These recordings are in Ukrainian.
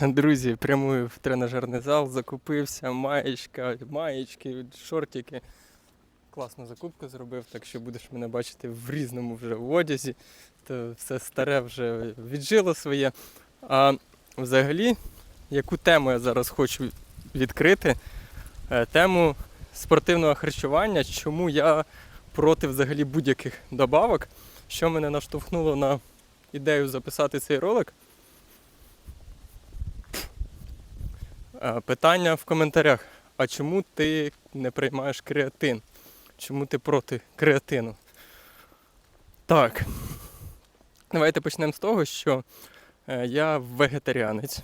Друзі, прямую в тренажерний зал, закупився, маєчка, маєчки, шортики. Класну закупку зробив, так що будеш мене бачити в різному вже в одязі. То все старе вже віджило своє. А взагалі, яку тему я зараз хочу відкрити? Е, Тему спортивного харчування, чому я проти взагалі будь-яких добавок, що мене наштовхнуло на ідею записати цей ролик. Питання в коментарях. А чому ти не приймаєш креатин? Чому ти проти креатину? Так. Давайте почнемо з того, що е, я вегетаріанець.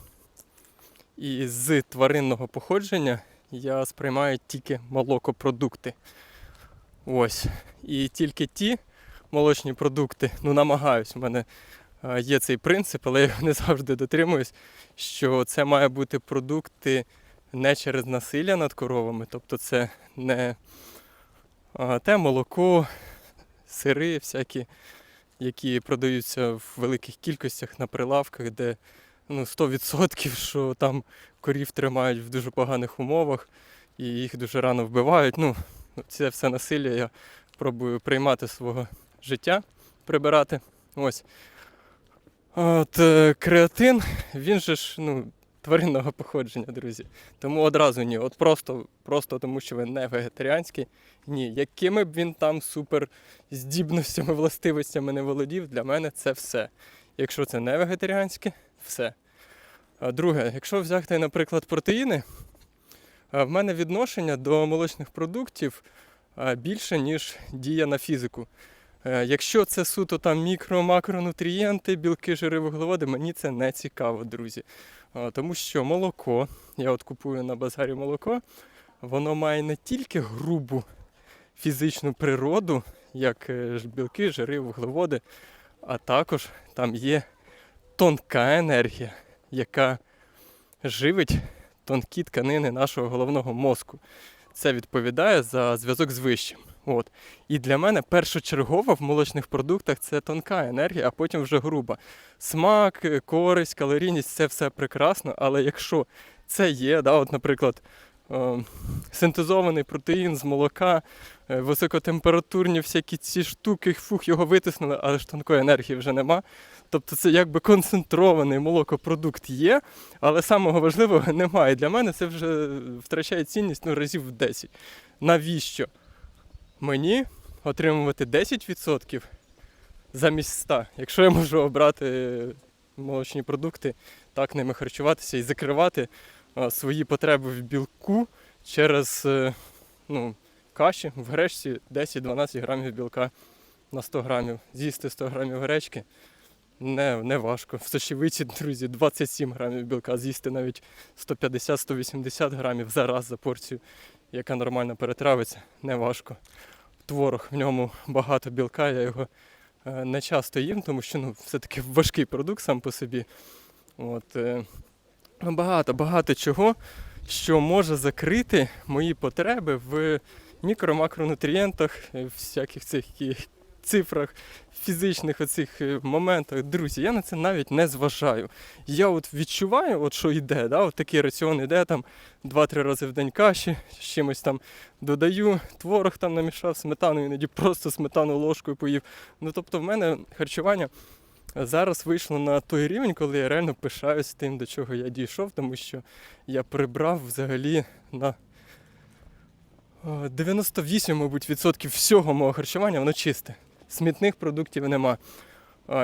І з тваринного походження я сприймаю тільки молокопродукти. Ось. І тільки ті молочні продукти, ну намагаюсь, у мене е, є цей принцип, але я його не завжди дотримуюсь, що це має бути продукти не через насилля над коровами, тобто це не те молоко, сири всякі, які продаються в великих кількостях на прилавках, де ну, 100% що там корів тримають в дуже поганих умовах і їх дуже рано вбивають. Ну, це все насилля я пробую приймати свого життя, прибирати. Ось. От е, креатин, він же ж ну, тваринного походження, друзі. Тому одразу ні. От просто, просто тому, що він не вегетаріанський. Ні, якими б він там супер здібностями, властивостями не володів, для мене це все. Якщо це не вегетаріанське, все. А друге, якщо взяти, наприклад, протеїни, в мене відношення до молочних продуктів більше, ніж дія на фізику. Е, Якщо це суто там мікро-макронутрієнти, білки, жири, вуглеводи, мені це не цікаво, друзі. Тому що молоко, я от купую на базарі молоко, воно має не тільки грубу фізичну природу, як е, білки, жири, вуглеводи, а також там є тонка енергія, яка живить тонкі тканини нашого головного мозку. Це відповідає за зв'язок з вищим. От. І для мене першочергово в молочних продуктах це тонка енергія, а потім вже груба. Смак, е, користь, калорійність це все прекрасно, але якщо це є, да, от, наприклад, е, синтезований протеїн з молока, е, високотемпературні всякі ці штуки, фух, його витиснули, але ж тонкої енергії вже нема. Тобто це якби концентрований молокопродукт є, але самого важливого немає. Для мене це вже втрачає цінність ну, разів в 10. Навіщо? Мені отримувати 10% замість 100, якщо я можу обрати молочні продукти, так ними харчуватися і закривати свої потреби в білку через е, ну, каші в гречці 10-12 грамів білка на 100 грамів. З'їсти 100 грамів гречки не, не важко. В сочевиці, друзі, 27 грамів білка, з'їсти навіть 150-180 грамів за раз за порцію, яка нормально перетравиться, не важко творог, в ньому багато білка, я його е, не часто їм, тому що ну, все-таки важкий продукт сам по собі. От, е, ну, чого, що може закрити мої потреби в мікро-макронутрієнтах, е, всяких цих цифрах, фізичних оцих е, моментах. Друзі, я на це навіть не зважаю. Я от відчуваю, от що йде, да, от такий раціон йде там 2-3 рази в день каші, з чимось там додаю, творог там намішав, сметану, іноді просто сметану ложкою поїв. Ну тобто в мене харчування зараз вийшло на той рівень, коли я реально пишаюсь тим, до чого я дійшов, тому що я прибрав взагалі на е, 98, мабуть, відсотків всього мого харчування, воно чисте. Смітних продуктів нема.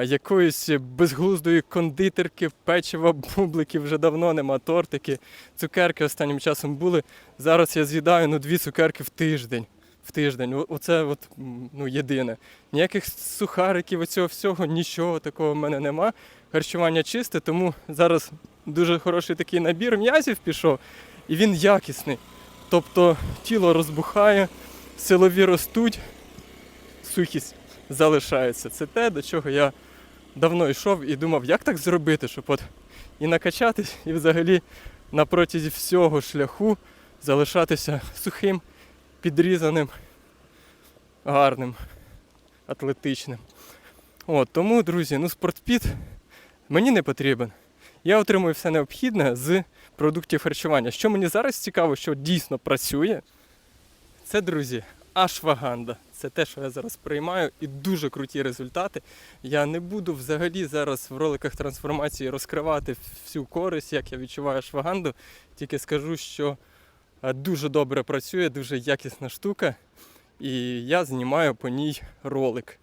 Якоїсь безглуздої кондитерки, печива, бубликів вже давно нема, тортики, цукерки останнім часом були. Зараз я з'їдаю ну, дві цукерки в тиждень. В тиждень. Оце от, ну, єдине. Ніяких сухариків, оцього всього, нічого такого в мене нема. Харчування чисте, тому зараз дуже хороший такий набір м'язів пішов, і він якісний. Тобто тіло розбухає, силові ростуть, сухість залишається. Це те, до чого я давно йшов і думав, як так зробити, щоб от і накачатись, і взагалі на протязі всього шляху залишатися сухим, підрізаним, гарним, атлетичним. От, тому, друзі, ну спортпіт мені не потрібен. я отримую все необхідне з продуктів харчування. Що мені зараз цікаво, що дійсно працює, це, друзі, ашваганда. Це те, що я зараз приймаю, і дуже круті результати. Я не буду взагалі зараз в роликах трансформації розкривати всю користь, як я відчуваю ашваганду. Тільки скажу, що е, дуже добре працює, дуже якісна штука. І я знімаю по ній ролик.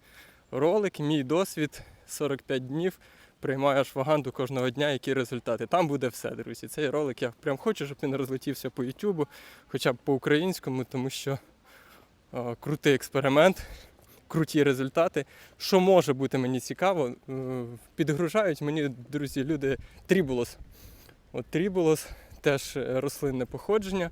Ролик, мій досвід 45 днів. Приймаю ашваганду кожного дня, які результати. Там буде все, друзі. Цей ролик я прям хочу, щоб він розлетівся по Ютубу, хоча б по-українському, тому що крутий експеримент, круті результати. Що може бути мені цікаво, е, підгружають мені, друзі, люди трібулос. От трібулос теж е, рослинне походження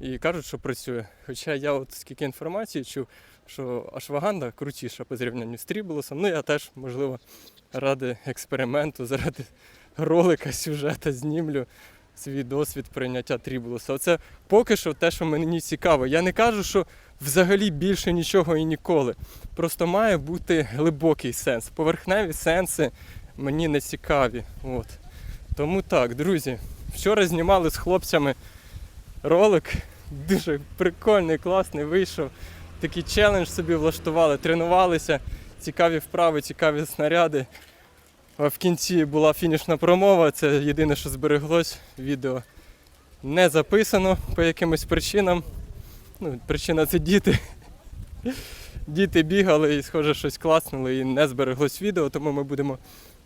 і кажуть, що працює. Хоча я от скільки інформації чув, що ашваганда крутіша по зрівнянню з трібулосом. Ну я теж, можливо, ради експерименту, заради ролика, сюжета знімлю свій досвід прийняття трібулоса. Оце поки що те, що мені цікаво. Я не кажу, що взагалі більше нічого і ніколи. Просто має бути глибокий сенс. Поверхневі сенси мені не цікаві. От. Тому так, друзі, вчора знімали з хлопцями ролик. Дуже прикольний, класний вийшов. Такий челендж собі влаштували, тренувалися, цікаві вправи, цікаві снаряди. В кінці була фінішна промова, це єдине, що збереглось. Відео не записано по якимось причинам. Ну, причина це діти. Діти бігали і, схоже, щось класнули і не збереглось відео, тому ми будемо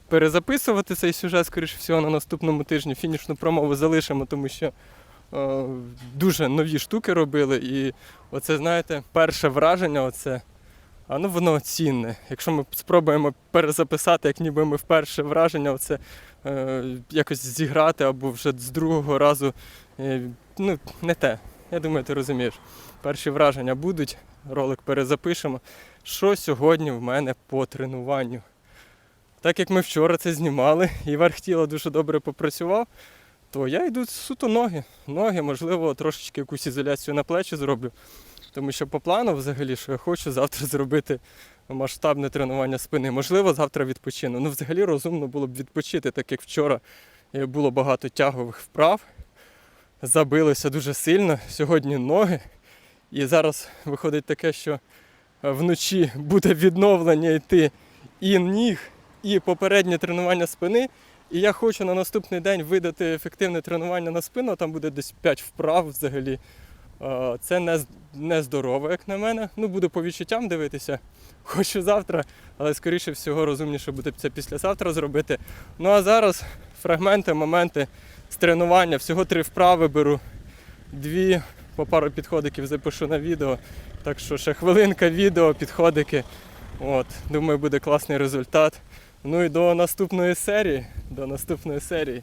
перезаписувати цей сюжет, скоріше всього, на наступному тижні. Фінішну промову залишимо, тому що е, дуже нові штуки робили. І оце, знаєте, перше враження, оце, ну воно цінне. Якщо ми спробуємо перезаписати, як ніби ми вперше враження, оце е, якось зіграти або вже з другого разу, е, ну, не те. Я думаю, ти розумієш. Перші враження будуть, ролик перезапишемо. Що сьогодні в мене по тренуванню? Так як ми вчора це знімали, і верх тіла дуже добре попрацював, то я йду суто ноги. Ноги, можливо, трошечки якусь ізоляцію на плечі зроблю. Тому що по плану, взагалі, що я хочу завтра зробити масштабне тренування спини. Можливо, завтра відпочину. Ну, взагалі розумно було б відпочити, так як вчора е, було багато тягових вправ. Забилося дуже сильно. Сьогодні ноги. І зараз виходить таке, що е, вночі буде відновлення йти і ніг, і попереднє тренування спини. І я хочу на наступний день видати ефективне тренування на спину, там буде десь 5 вправ взагалі. Е, Це не, з- не здорово, як на мене. Ну, буду по відчуттям дивитися. Хочу завтра, але скоріше всього розумніше буде це післязавтра зробити. Ну а зараз фрагменти, моменти з тренування. Всього три вправи беру. Дві по пару підходиків запишу на відео. Так що ще хвилинка відео, підходики. От, думаю, буде класний результат. Ну і до наступної серії. До наступної серії.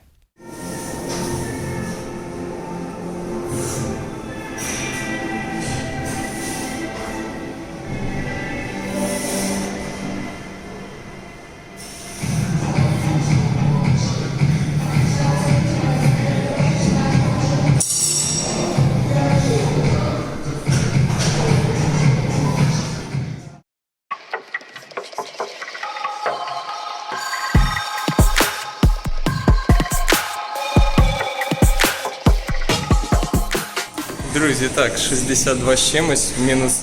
Друзі, так, 62 з чимось, мінус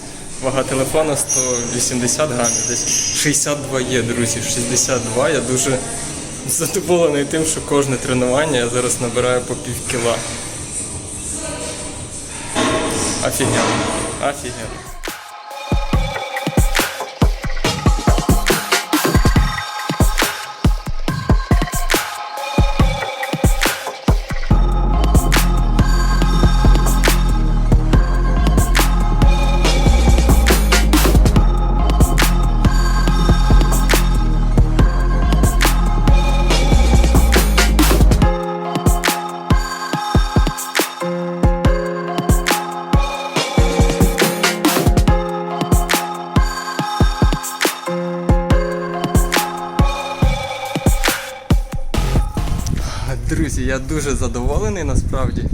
вага телефона 180 грамів, десь 62 є, друзі, 62. Я дуже задоволений тим, що кожне тренування я зараз набираю по пів кіла. Офігенно. Офігенно. Я дуже задоволений насправді.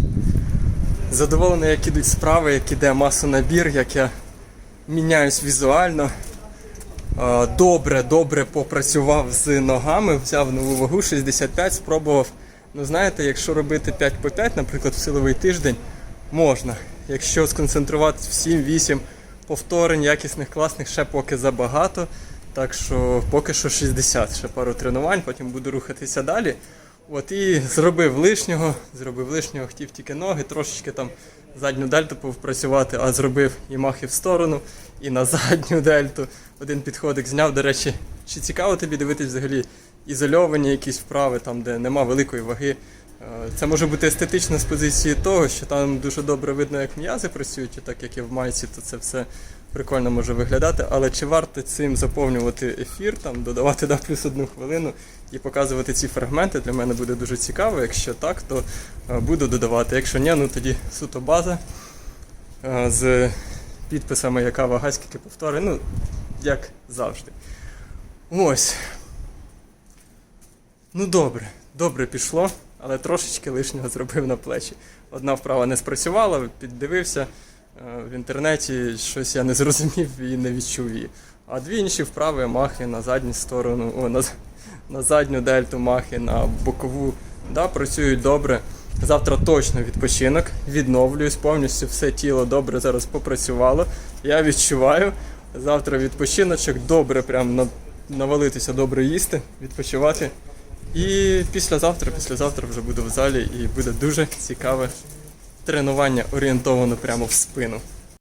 Задоволений, як ідуть справи, як іде масонабір, як я міняюсь візуально. Е, Добре, добре попрацював з ногами, взяв нову вагу 65, спробував Ну знаєте, якщо робити 5 по 5, наприклад, в силовий тиждень, можна. Якщо сконцентруватися в 7-8 повторень, якісних, класних, ще поки забагато. Так що поки що 60, ще пару тренувань, потім буду рухатися далі. От і зробив лишнього, зробив лишнього, хотів тільки ноги, трошечки там задню дельту повпрацювати, а зробив і махи в сторону, і на задню дельту. Один підходик зняв. До речі, чи цікаво тобі дивитись взагалі ізольовані якісь вправи, там, де нема великої ваги. Е, Це може бути естетично з позиції того, що там дуже добре видно, як м'язи працюють, і так як і в майці, то це все прикольно може виглядати. Але чи варто цим заповнювати ефір, там, додавати да, плюс одну хвилину і показувати ці фрагменти? Для мене буде дуже цікаво. Якщо так, то е, буду додавати. Якщо ні, ну тоді суто база е, з підписами, яка вага, скільки повтори, ну, як завжди. Ось. Ну добре, добре пішло, але трошечки лишнього зробив на плечі. Одна вправа не спрацювала, піддивився е, в інтернеті, щось я не зрозумів і не відчув її. А дві інші вправи махи на задню сторону, о, на, на задню дельту махи, на бокову, да, працюють добре. Завтра точно відпочинок, відновлююсь, повністю все тіло добре зараз попрацювало. Я відчуваю. Завтра відпочиночок, добре прям на, навалитися, добре їсти, відпочивати. І післязавтра, післязавтра вже буду в залі і буде дуже цікаве тренування орієнтовано прямо в спину.